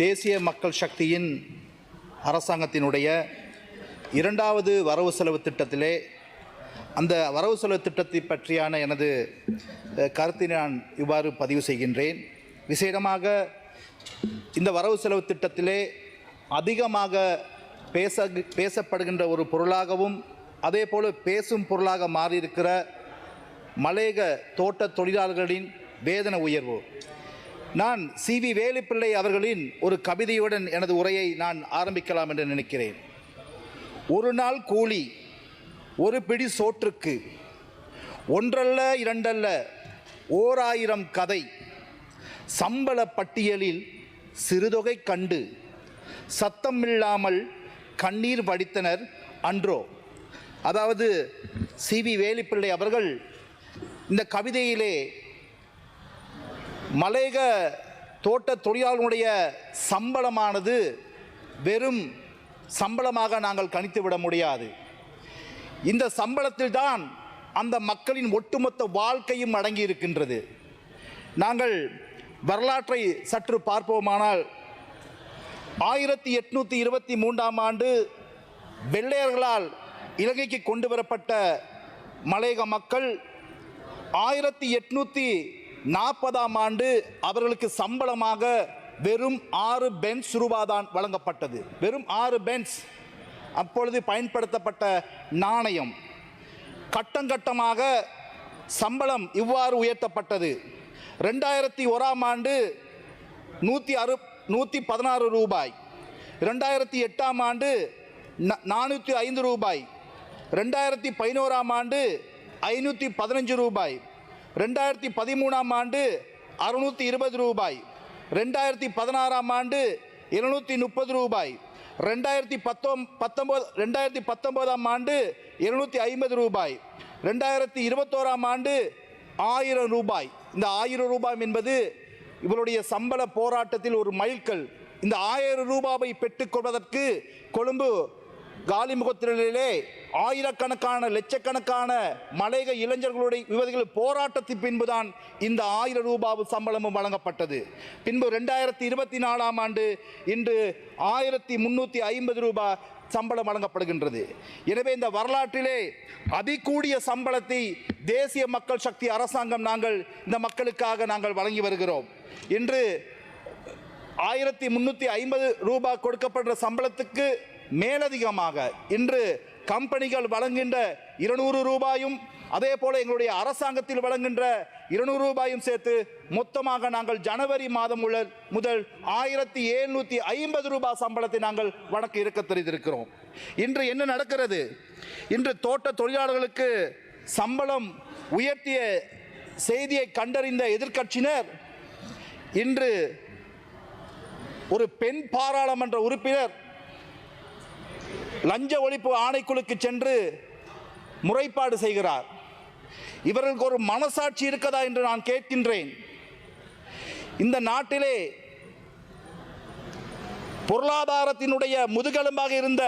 தேசிய மக்கள் சக்தியின் அரசாங்கத்தினுடைய இரண்டாவது வரவு செலவு திட்டத்திலே அந்த வரவு செலவு திட்டத்தை பற்றியான எனது கருத்தை கருத்தினை நான் இவ்வாறு பதிவு செய்கின்றேன். விசேடமாக இந்த வரவு செலவு திட்டத்திலே அதிகமாக பேச பேசப்படுகின்ற ஒரு பொருளாகவும் அதே போல பேசும் பொருளாக மாறியிருக்கிற மலேக தோட்ட தொழிலாளர்களின் வேதன உயர்வு. நான் சி வி வேலுப்பிள்ளை அவர்களின் ஒரு கவிதையுடன் எனது உரையை நான் ஆரம்பிக்கலாம் என்று நினைக்கிறேன். ஒரு நாள் கூலி ஒரு பிடி சோற்றுக்கு ஒன்றல்ல இரண்டல்ல ஓர் ஆயிரம் கதை சம்பள பட்டியலில் சிறுதொகை கண்டு சத்தமில்லாமல் கண்ணீர் வடித்தனர் அன்றோ. அதாவது சி வி வேலுப்பிள்ளை அவர்கள் இந்த கவிதையிலே மலையக தோட்ட தொழிலாளர்களுடைய சம்பளமானது வெறும் சம்பளமாக நாங்கள் கணித்து விட முடியாது. இந்த சம்பளத்தில் தான் அந்த மக்களின் ஒட்டுமொத்த வாழ்க்கையும் அடங்கி இருக்கின்றது. நாங்கள் வரலாற்றை சற்று பார்ப்போமானால் ஆயிரத்தி எட்நூற்றி இருபத்தி மூன்றாம் ஆண்டு வெள்ளையர்களால் இலங்கைக்கு கொண்டு வரப்பட்ட மலையக மக்கள் ஆயிரத்தி எட்நூற்றி நாற்பதாம் ஆண்டு அவர்களுக்கு சம்பளமாக வெறும் ஆறு பென்ஸ் ரூபாதான் வழங்கப்பட்டது. வெறும் ஆறு பென்ஸ் அப்பொழுது பயன்படுத்தப்பட்ட நாணயம். கட்டங்கட்டமாக சம்பளம் இவ்வாறு உயர்த்தப்பட்டது. ரெண்டாயிரத்தி ஓராம் ஆண்டு நூற்றி அறு நூற்றி பதினாறு ரூபாய். ரெண்டாயிரத்தி எட்டாம் ஆண்டு ந- நானூற்றி ஐந்து ரூபாய். ரெண்டாயிரத்தி பதினோராம் ஆண்டு ஐநூற்றி பதினஞ்சு ரூபாய். ரெண்டாயிரத்தி பதிமூணாம் ஆண்டு அறுநூற்றி இருபது ரூபாய். ரெண்டாயிரத்தி பதினாறாம் ஆண்டு இருநூற்றி முப்பது ரூபாய். ரெண்டாயிரத்தி பத்தொம் பத்தொம்போது ரெண்டாயிரத்தி பத்தொம்போதாம் ஆண்டு இருநூற்றி ஐம்பது ரூபாய். ரெண்டாயிரத்தி இருபத்தோராம் ஆண்டு ஆயிரம் ரூபாய். இந்த ஆயிரம் ரூபாய் என்பது இவருடைய சம்பள போராட்டத்தில் ஒரு மைல்கல். இந்த ஆயிரம் ரூபாவை பெற்றுக்கொள்வதற்கு கொழும்பு காலிமுகத்திலே ஆயிரக்கணக்கான லட்சக்கணக்கான மலையக இளைஞர்களுடைய யுவதிகள் போராட்டத்தின் பின்புதான் இந்த ஆயிரம் ரூபாவு சம்பளமும் வழங்கப்பட்டது. பின்பு ரெண்டாயிரத்தி இருபத்தி நாலாம் ஆண்டு இன்று ஆயிரத்தி முன்னூற்றி ஐம்பது ரூபாய் சம்பளம் வழங்கப்படுகின்றது. எனவே இந்த வரலாற்றிலே அதிகூடிய சம்பளத்தை தேசிய மக்கள் சக்தி அரசாங்கம் நாங்கள் இந்த மக்களுக்காக நாங்கள் வழங்கி வருகிறோம். இன்று ஆயிரத்தி முன்னூற்றி ஐம்பது ரூபாய் கொடுக்கப்படுற சம்பளத்துக்கு மேலதிகமாக இன்று கம்பெனிகள் வழங்குகின்ற இருநூறு ரூபாயும் அதே போல எங்களுடைய அரசாங்கத்தில் வழங்குகின்ற இருநூறு ரூபாயும் சேர்த்து மொத்தமாக நாங்கள் ஜனவரி மாதம் உள்ள முதல் ஆயிரத்தி எழுநூற்றி ஐம்பது ரூபாய் சம்பளத்தை நாங்கள் வழக்கு இருக்க தெரிந்திருக்கிறோம். இன்று என்ன நடக்கிறது? இன்று தோட்ட தொழிலாளர்களுக்கு சம்பளம் உயர்த்திய செய்தியை கண்டறிந்த எதிர்க்கட்சியினர் இன்று ஒரு பெண் பாராளுமன்ற உறுப்பினர் லஞ்ச ஒழிப்பு ஆணைக்குழுக்கு சென்று முறைப்பாடு செய்கிறார். இவர்களுக்கு ஒரு மனசாட்சி இருக்கதா என்று நான் கேட்கின்றேன். இந்த நாட்டிலே பொருளாதாரத்தினுடைய முதுகெலும்பாக இருந்த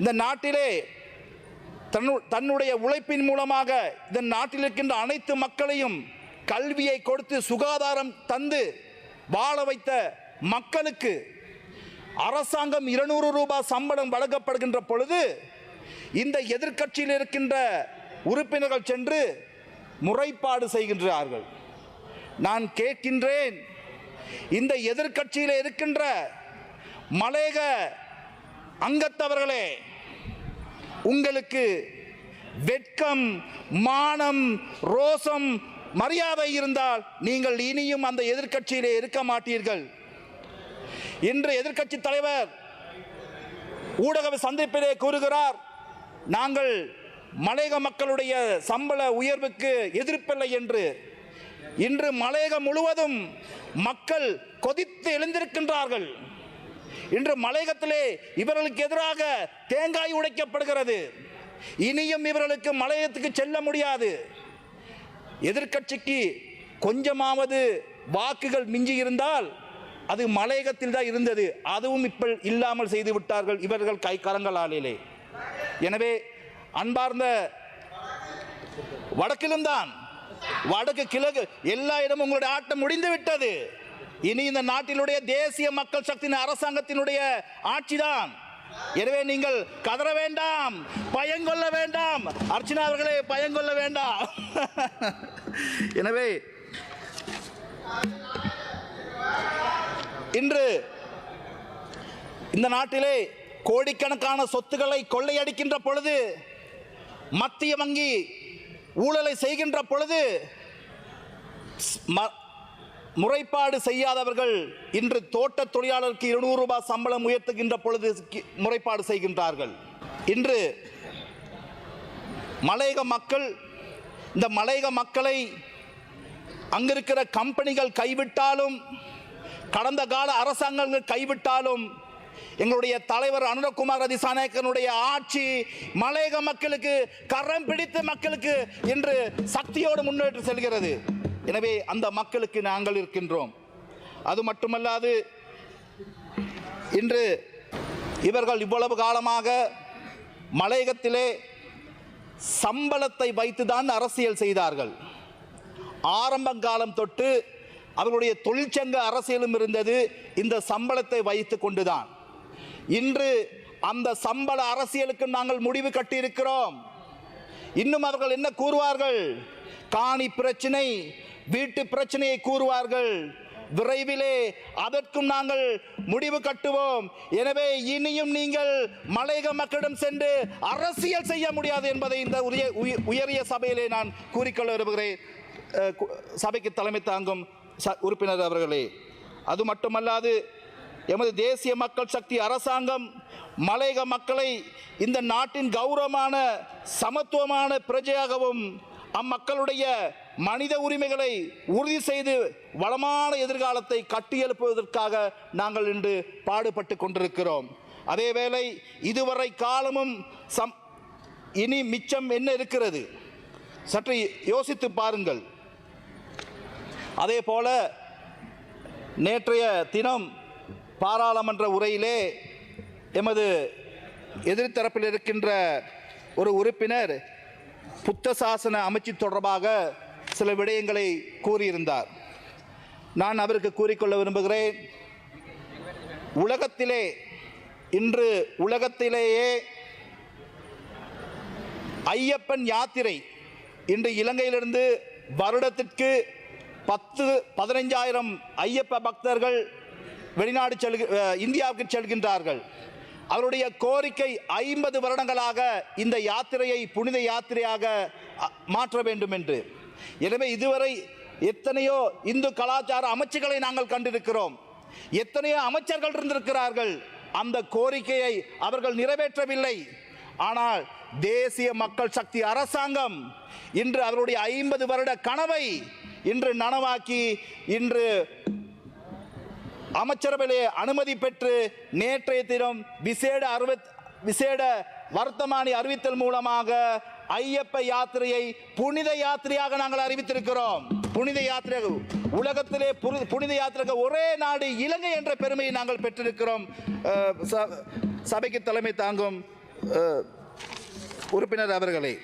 இந்த நாட்டிலே தன்னு தன்னுடைய உழைப்பின் மூலமாக இந்த நாட்டில் இருக்கின்ற அனைத்து மக்களையும் கல்வியை கொடுத்து சுகாதாரம் தந்து வாழ வைத்த மக்களுக்கு அரசாங்கம் இருநூறு ரூபாய் சம்பளம் வழங்கப்படுகின்ற பொழுது இந்த எதிர்க்கட்சியில் இருக்கின்ற உறுப்பினர்கள் சென்று முறைப்பாடு செய்கின்றார்கள். நான் கேட்கின்றேன் இந்த எதிர்க்கட்சியில் இருக்கின்ற மலேக அங்கத்தவர்களே உங்களுக்கு வெட்கம் மானம் ரோசம் மரியாதை இருந்தால் நீங்கள் இனியும் அந்த எதிர்கட்சியிலே இருக்க மாட்டீர்கள். இன்று எதிர்க்கட்சி தலைவர் ஊடக சந்திப்பிலே கூறுகிறார் நாங்கள் மலையக மக்களுடைய சம்பள உயர்வுக்கு எதிர்ப்பில்லை என்று. இன்று மலையகம் முழுவதும் மக்கள் கொதித்து எழுந்திருக்கின்றார்கள். இன்று மலையகத்திலே இவர்களுக்கு எதிராக தேங்காய் உடைக்கப்படுகிறது. இனியும் இவர்களுக்கு மலையகத்துக்கு செல்ல முடியாது. எதிர்க்கட்சிக்கு கொஞ்சமாவது வாக்குகள் மிஞ்சி இருந்தால் அது மலையகத்தில் தான் இருந்தது. அதுவும் இப்போ இல்லாமல் செய்து விட்டார்கள் இவர்கள் கை கரங்களாலே எனவே அன்பார்ந்த வடக்கிலும் தான் வடக்கு கிழக்கு எல்லா இடமும் உங்களுடைய ஆட்டம் முடிந்து விட்டது. இனி இந்த நாட்டினுடைய தேசிய மக்கள் சக்தியின் அரசாங்கத்தினுடைய ஆட்சிதான் எனவே நீங்கள் கதற வேண்டாம் பயங்கொள்ள வேண்டாம். அர்ச்சனா அவர்களே பயங்கொள்ள வேண்டாம். எனவே இன்று இந்த நாட்டிலே கோடிக்கணக்கான சொத்துக்களை கொள்ளையடிக்கின்ற பொழுது மத்திய வங்கி ஊழலை செய்கின்ற பொழுது ம- முறைப்பாடு செய்யாதவர்கள் இன்று தோட்ட தொழிலாளருக்கு இருநூறு ரூபாய் சம்பளம் உயர்த்துகின்ற பொழுது கி- முறைப்பாடு செய்கின்றார்கள். இன்று மலையக மக்கள் இந்த மலையக மக்களை அங்கிருக்கிற கம்பெனிகள் கைவிட்டாலும் கடந்த கால அரசாங்கங்கள் கைவிட்டாலும் எங்களுடைய தலைவர் அனுரகுமார் அதிசாநாயக்கனுடைய ஆட்சி மலையக மக்களுக்கு கரம் பிடித்த மக்களுக்கு இன்று சக்தியோடு முன்னேற்று செல்கிறது. எனவே அந்த மக்களுக்கு நாங்கள் இருக்கின்றோம். அது மட்டுமல்லாது இன்று இவர்கள் இவ்வளவு காலமாக மலையகத்திலே சம்பளத்தை வைத்துதான் அரசியல் செய்தார்கள். ஆரம்ப காலம் தொட்டு அவர்களுடைய தொழிற்சங்க அரசியலும் இருந்தது. இந்த சம்பளத்தை வைத்து கொண்டுதான். இன்று அந்த சம்பள அரசியலுக்கு நாங்கள் முடிவு கட்டியிருக்கிறோம். இன்னும் அவர்கள் என்ன கூறுவார்கள்? காணி பிரச்சனை வீட்டு பிரச்சனையை கூறுவார்கள். விரைவிலே அதற்கும் நாங்கள் முடிவு கட்டுவோம். எனவே இனியும் நீங்கள் மலையக மக்களிடம் சென்று அரசியல் செய்ய முடியாது என்பதை இந்த உரிய உயரிய சபையிலே நான் கூறிக்கொள்ள விரும்புகிறேன். சபைக்கு தலைமை தாங்கும் உறுப்பினர் அவர்களே அது மட்டுமல்லாது எமது தேசிய மக்கள் சக்தி அரசாங்கம் மலையக மக்களை இந்த நாட்டின் கௌரவமான சமத்துவமான பிரஜையாகவும் அம்மக்களுடைய மனித உரிமைகளை உறுதி செய்து வளமான எதிர்காலத்தை கட்டியெழுப்புவதற்காக நாங்கள் இன்று பாடுபட்டு கொண்டிருக்கிறோம். அதேவேளை இதுவரை காலமும் சம் இனி மிச்சம் என்ன இருக்கிறது? சற்று யோசித்து பாருங்கள். அதே போல நேற்றைய தினம் பாராளுமன்ற உரையிலே எமது எதிர்த்தரப்பில் இருக்கின்ற ஒரு உறுப்பினர் புத்த சாசன அமைச்சு தொடர்பாக சில விடயங்களை கூறியிருந்தார். நான் அவருக்கு கூறிக்கொள்ள விரும்புகிறேன். உலகத்திலே இன்று உலகத்திலேயே ஐயப்பன் யாத்திரை இன்று இலங்கையிலிருந்து வருடத்திற்கு பத்து பதினைஞ்சாயிரம் ஐயப்ப பக்தர்கள் வெளிநாடு செல்க இந்தியாவுக்கு செல்கின்றார்கள். அவருடைய கோரிக்கை ஐம்பது வருடங்களாக இந்த யாத்திரையை புனித யாத்திரையாக மாற்ற வேண்டும் என்று எனவே இதுவரை எத்தனையோ இந்து கலாச்சார அமைச்சுகளை நாங்கள் கண்டிருக்கிறோம். எத்தனையோ அமைச்சர்கள் இருந்திருக்கிறார்கள். அந்த கோரிக்கையை அவர்கள் நிறைவேற்றவில்லை. ஆனால் தேசிய மக்கள் சக்தி அரசாங்கம் இன்று அவருடைய ஐம்பது வருட கனவை இன்று நனவாக்கி இன்று அமைச்சரவையிலே அனுமதி பெற்று நேற்றைய தினம் விசேட அறுபத் விசேட வர்த்தமானி அறிவித்தல் மூலமாக ஐயப்ப யாத்திரையை புனித யாத்திரையாக நாங்கள் அறிவித்திருக்கிறோம். புனித யாத்திரை உலகத்திலே புனித யாத்திரைக்கு ஒரே நாடு இலங்கை என்ற பெருமையை நாங்கள் பெற்றிருக்கிறோம். ச- சபைக்கு தலைமை தாங்கும் உறுப்பினர் அவர்களே.